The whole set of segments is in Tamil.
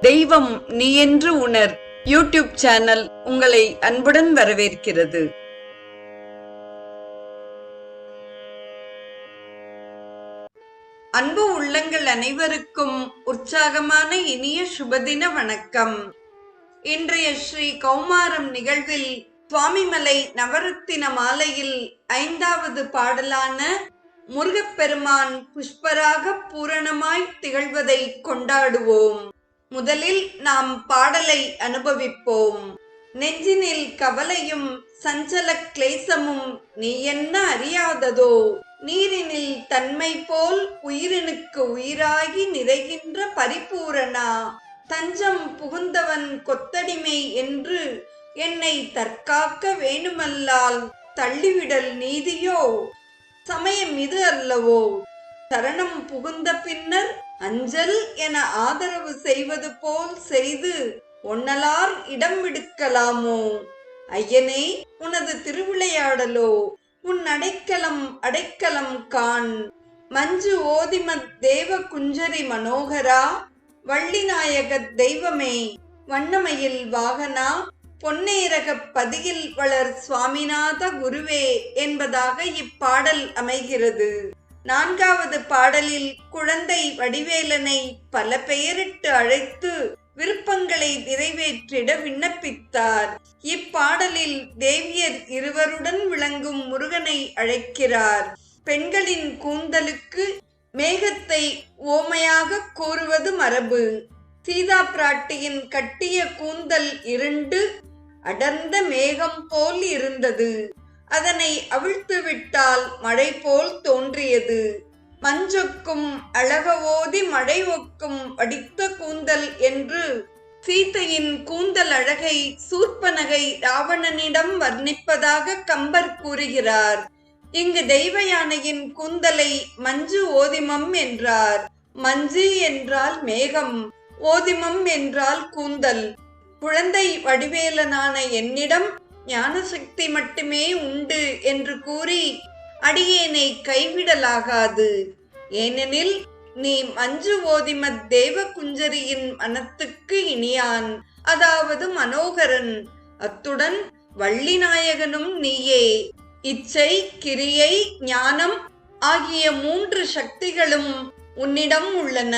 தெய்வம் நீ என்று உணர். யூடியூப் சேனல் உங்களை அன்புடன் வரவேற்கிறது. அன்பு உள்ளங்கள் அனைவருக்கும் உற்சாகமான இனிய சுபதின வணக்கம். இன்றைய ஸ்ரீ கௌமாரம் நிகழ்வில் சுவாமிமலை நவரத்தின மாலையில் ஐந்தாவது பாடலான முருகப்பெருமான் புஷ்பராக பூரணமாய் திகழ்வதை கொண்டாடுவோம். முதலில் நாம் பாடலை அனுபவிப்போம். நெஞ்சினில் கவலையும் சஞ்சல கிளேசமும் நீ என்ன அறியாததோ? நீரினில் தன்மை போல் உயிரினுக்கு உயிராகி நிறைகின்ற பரிபூரணா? தஞ்சம் புகுந்தவன் கொத்தடிமை என்று என்னை தற்காக்க வேணுமல்லால் தள்ளிவிடல் நீதியோ? சமயம் இது அல்லவோ? சரணம் புகுந்த பின்னர் அஞ்சல் என ஆதரவு செய்வது போல் செய்து ஒன்னலார் இடம் விடுக்கலாமோ? ஐயனே உனது திருவிளையாடலோ உன் அடைக்கலம் அடைக்கலம் காண். மஞ்சு ஓதிமத் தேவ குஞ்சரி மனோகரா வள்ளிநாயகத் தெய்வமே வண்ணமயில் வாகனா பொன்னேரகப் பதியில் வளர் சுவாமிநாத குருவே என்பதாக இப்பாடல் அமைகிறது. நான்காவது பாடலில் குழந்தை வடிவேலனை பல பெயரிட்டு அழைத்து விருப்பங்களை நிறைவேற்றிட விண்ணப்பித்தார். இப்பாடலில் தேவியர் இருவருடன் விளங்கும் முருகனை அழைக்கிறார். பெண்களின் கூந்தலுக்கு மேகத்தை ஓமையாக கூறுவது மரபு. சீதா பிராட்டியின் கட்டிய கூந்தல் இருண்டு அடர்ந்த மேகம் போல் இருந்தது. அதனை அவிழ்த்து விட்டால் மழை போல் தோன்றியது. மஞ்சொக்கும் அழகவோதி மழை ஒக்கும் வடித்த கூந்தல் என்று சீதையின் கூந்தல் அழகை சூர்பனகை ராவணனிடம் வர்ணிப்பதாக கம்பர் கூறுகிறார். இங்கு தெய்வ யானையின் கூந்தலை மஞ்சு ஓதிமம் என்றார். மஞ்சு என்றால் மேகம் ஓதிமம் என்றால் கூந்தல். குழந்தை வடிவேலனான என்னிடம் ஞான சக்தி மட்டுமே உண்டு என்று கூறி அடியேனை கைவிடலாகாது. ஏனெனில் நீ மஞ்சு ஓதிமத் தேவ குஞ்சரியின் மனத்துக்கு இனியான். அதாவது மனோகரன். அத்துடன் வள்ளிநாயகனும் நீயே. இச்சை கிரியை ஞானம் ஆகிய மூன்று சக்திகளும் உன்னிடம் உள்ளன.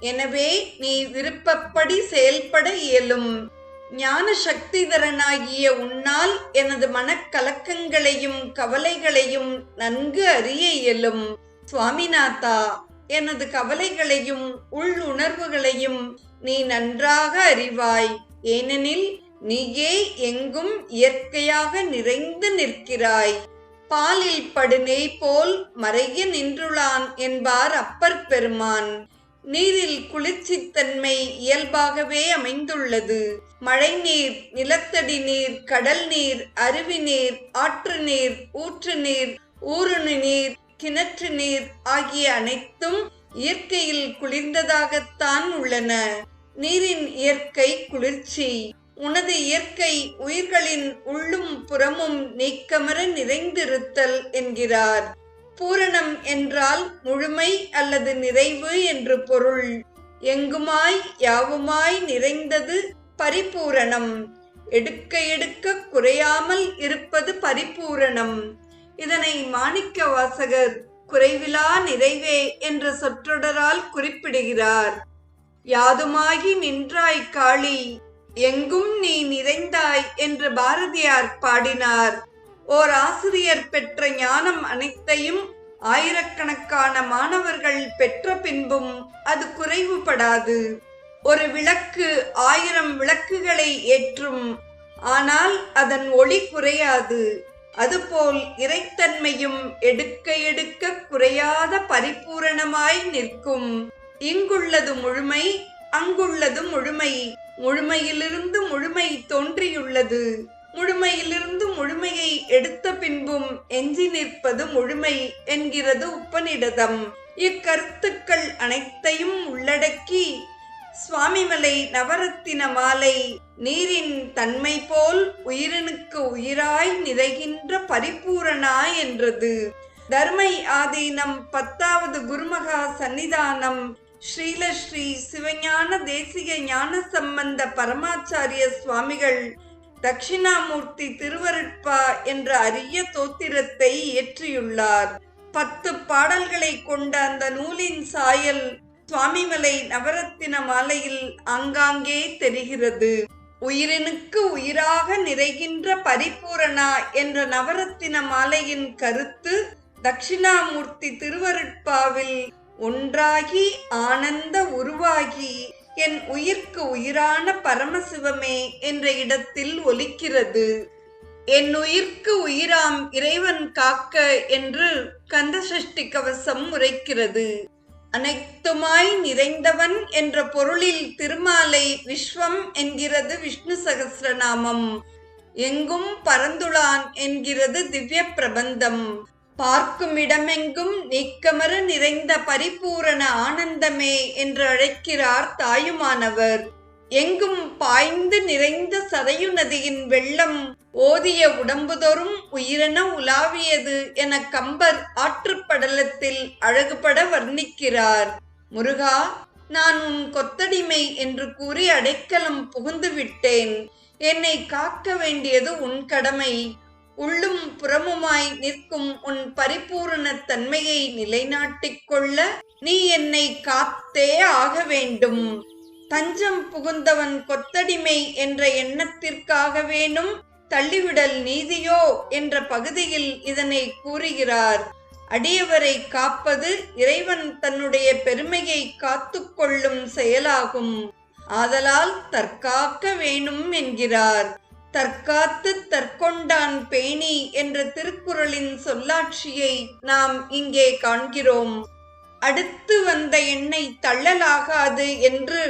எனவே நீ விருப்பப்படி செயல்பட இயலும். ஞான சக்திதரனாகிய உன்னால் எனது மனக்கலக்கங்களையும் கவலைகளையும் நன்கு அறிய இயலும். சுவாமிநாதா எனது கவலைகளையும் உள் உணர்வுகளையும் நீ நன்றாக அறிவாய். ஏனெனில் நீயே எங்கும் இயற்கையாக நிறைந்து நிற்கிறாய். பாலில் படுநெய் போல் மறைய நின்றுளான் என்பார் அப்பர் பெருமான். நீரில் குளிர்ச்சித்தன்மை இயல்பாகவே அமைந்துள்ளது. மழை நீர் நிலத்தடி நீர் கடல் நீர் அருவி நீர் ஆற்று நீர் ஊற்று நீர் ஊருணி நீர் கிணற்று நீர் ஆகிய அனைத்தும் இயற்கையில் குளிர்ந்ததாகத்தான் உள்ளன. நீரின் இயற்கை குளிர்ச்சி. உனது இயற்கை உயிர்களின் உள்ளும் புறமும் நீக்கமர நிறைந்திருத்தல் என்கிறார். பூரணம் என்றால் முழுமை அல்லது நிறைவு என்று பொருள். எங்குமாய் யாவுமாய் நிறைந்தது பரிபூரணம். எடுக்க எடுக்க குறையாமல் இருப்பது பரிபூரணம். இதனை மாணிக்க வாசகர் குறைவிலா நிறைவே என்ற சொற்றொடரால் குறிப்பிடுகிறார். யாதுமாகி நின்றாய் காளி எங்கும் நீ நிறைந்தாய் என்று பாரதியார் பாடினார். ஓர் ஆசிரியர் பெற்ற ஞானம் அனைத்தையும் ஆயிரக்கணக்கான மாணவர்கள் பெற்ற பின்பும் அது குறைவுபடாது. ஒரு விளக்கு ஆயிரம் விளக்குகளை ஏற்றும். ஆனால் அதன் ஒளி குறையாது. அதுபோல் இறைத்தன்மையும் எடுக்க எடுக்க குறையாத பரிபூரணமாய் நிற்கும். இங்குள்ளது முழுமை அங்குள்ளது முழுமை. முழுமையிலிருந்து முழுமை தோன்றியுள்ளது. முழுமையிலிருந்து முழுமையை எடுத்த பின்பும் எஞ்சி நிற்பது முழுமை என்கிறது உப்பனிடதம். இக்கருத்துக்கள் அனைத்தையும் உள்ளடக்கி சுவாமிமலை நவரத்தின மாலை நீரின் தன்மை போல் உயிரினுக்கு உயிராய் நிறைகின்ற பரிபூரணா என்றது. தர்மை ஆதீனம் பத்தாவது குருமகா சன்னிதானம். ஸ்ரீல ஸ்ரீ சிவஞான தேசிக ஞான சம்பந்த பரமாச்சாரிய சுவாமிகள் தட்சிணாமூர்த்தி திருவருட்பா என்ற அரிய தோத்திரத்தை இயற்றியுள்ளார். பத்து பாடல்களை கொண்ட அந்த நூலின் சாயல் சுவாமிமலை நவரத்தின மாலையில் ஆங்காங்கே தெரிகிறது. உயிரினுக்கு உயிராக நிறைகின்ற பரிபூரணா என்ற நவரத்தின மாலையின் கருத்து தட்சிணாமூர்த்தி திருவருட்பாவில் ஒன்றாகி ஆனந்த உருவாகி என் உயிர்க்கு உயிரான பரமசிவமே என்ற இடத்தில் ஒலிக்கிறது. என் உயிர்க்கு உயிராம் இறைவன் காக்க என்று கந்தசஷ்டி கவசம் உரைக்கிறது. அனைத்துமாய் நிறைந்தவன் என்ற பொருளில் திருமாலை விஸ்வம் என்கிறது விஷ்ணு சகசிரநாமம். எங்கும் பரந்துளான் என்கிறது திவ்ய பிரபந்தம் பார்க்கும் இடமெங்கும் நீக்கமறு நிறைந்த பரிபூரண ஆனந்தமே என்று அழைக்கிறார் தாயுமானவர். எங்கும் பாய்ந்து நிறைந்த சதையு நதியின் வெள்ளம் ஓதிய உடம்புதோறும் உயிரென உலாவியது என கம்பர் ஆற்றுப்படலத்தில் அழகுபட வர்ணிக்கிறார். முருகா நான் உன் கொத்தடிமை என்று கூறி அடைக்கலம் புகுந்து விட்டேன். என்னை காக்க வேண்டியது உன் கடமை. உள்ளும் புறமுமாய் நிற்கும் உன் பரிபூரண தன்மையை நிலைநாட்டிக் கொள்ள நீ என்னை காத்தே ஆக வேண்டும். தஞ்சம் புகுந்தவன் கொத்தடிமை என்ற எண்ணத்திற்காகவேனும் தள்ளிவிடல் நீதியோ என்ற பகுதியில் இதனை கூறுகிறார். அடியவரை காப்பது இறைவன் தன்னுடைய பெருமையை காத்துக்கொள்ளும் செயலாகும். ஆதலால் தற்காக்க வேணும் என்கிறார். தற்காத்து தற்கொண்டான் பேணி என்ற திருக்குறளின் சொல்லாட்சியை நாம் இங்கே காண்கிறோம். அடுத்து வந்த எண்ணெய் தள்ளலாகாது என்று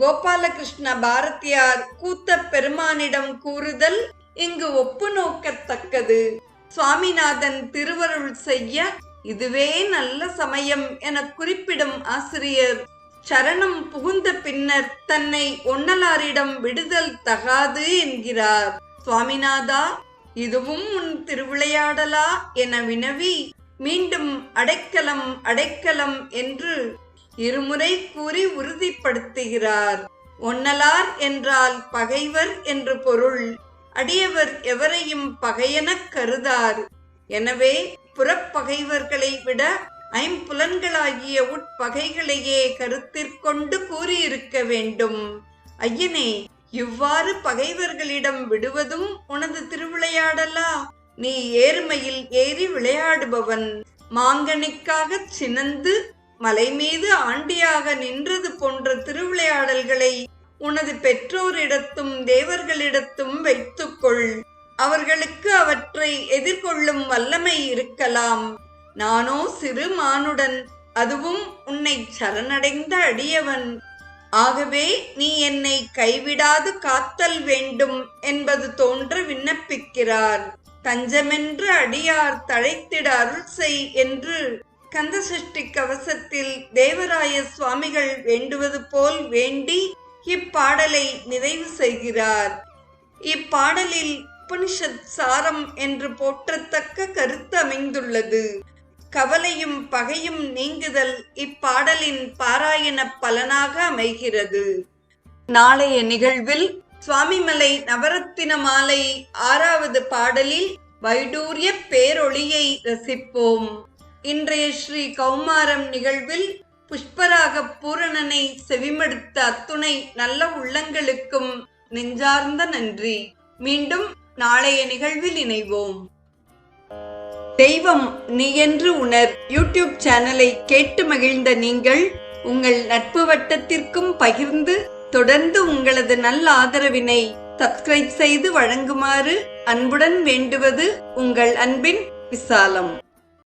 கோபாலகிருஷ்ண பாரதியார் கூத்த பெருமானிடம் கூறுதல் இங்கு ஒப்பு நோக்கத்தக்கது. சுவாமிநாதன் திருவருள் செய்ய இதுவே நல்ல சமயம் என குறிப்பிடும் ஆசிரியர். சரணம் புகுந்த பின்னர் தன்னை ஒன்னலாரிடம் விடுதல் தகாது என்கிறார். சுவாமிநாதா இதுவும் உன் திருவிளையாடலா? என வினவி மீண்டும் அடைக்கலம் அடைக்கலம் என்று இருமுறை கூறி உறுதிப்படுத்துகிறார். ஒன்னலார் என்றால் பகைவர் என்று பொருள். அடியவர் எவரையும் பகையெனக் கருதார். எனவே புறப்பகைவர்களை விட ஐம்புலன்களாகிய உட்பகைகளையே கருத்திற்கொண்டு கூறியிருக்க வேண்டும். ஐயனே இவ்வாறு பகைவர்களிடம் விடுவதும் உனது திருவிளையாடலா? நீ ஏர்மையில் ஏறி விளையாடுபவன். மாங்கனிக்காகச் சினந்து மலை மீது ஆண்டியாக நின்றது போன்ற திருவிளையாடல்களை உனது பெற்றோரிடத்தும் தேவர்களிடத்தும் வைத்துக்கொள். அவர்களுக்கு அவற்றை எதிர்கொள்ளும் வல்லமை இருக்கலாம். நானோ சிறு மானுடன் அதுவும் உன்னை சரணடைந்த அடியவன். ஆகவே நீ என்னை கைவிடாது காத்தல் வேண்டும் என்பது தோன்ற விண்ணப்பிக்கிறார். தஞ்சமென்று அடியார் தழைத்திட அருள் செய் என்று கந்தசஷ்டி கவசத்தில் தேவராய சுவாமிகள் வேண்டுவது போல் வேண்டி இப்பாடலை நிறைவு செய்கிறார். இப்பாடலில் உபனிஷத் சாரம் என்று போற்றத்தக்க கருத்து அமைந்துள்ளது. கவலையும் பகையும் நீங்குதல் இப்பாடலின் பாராயண பலனாக அமைகிறது. நாளைய நிகழ்வில் சுவாமிமலை நவரத்தின மாலை ஆறாவது பாடலில் வைடூரிய பேரொளியை ரசிப்போம். இன்றைய ஸ்ரீ கௌமாரம் நிகழ்வில் புஷ்பராக பூரணனை செவிமடுத்த அத்துணை நல்ல உள்ளங்களுக்கும் நெஞ்சார்ந்த நன்றி. மீண்டும் நாளைய நிகழ்வில் இணைவோம். தெய்வம் நீ என்று உணர் யூடியூப் சேனலை கேட்டு மகிழ்ந்த நீங்கள் உங்கள் நட்பு வட்டத்திற்கும் பகிர்ந்து தொடர்ந்து உங்களது நல்ல ஆதரவினை சப்ஸ்கிரைப் செய்து வழங்குமாறு அன்புடன் வேண்டுவது உங்கள் அன்பின் விசாலம்.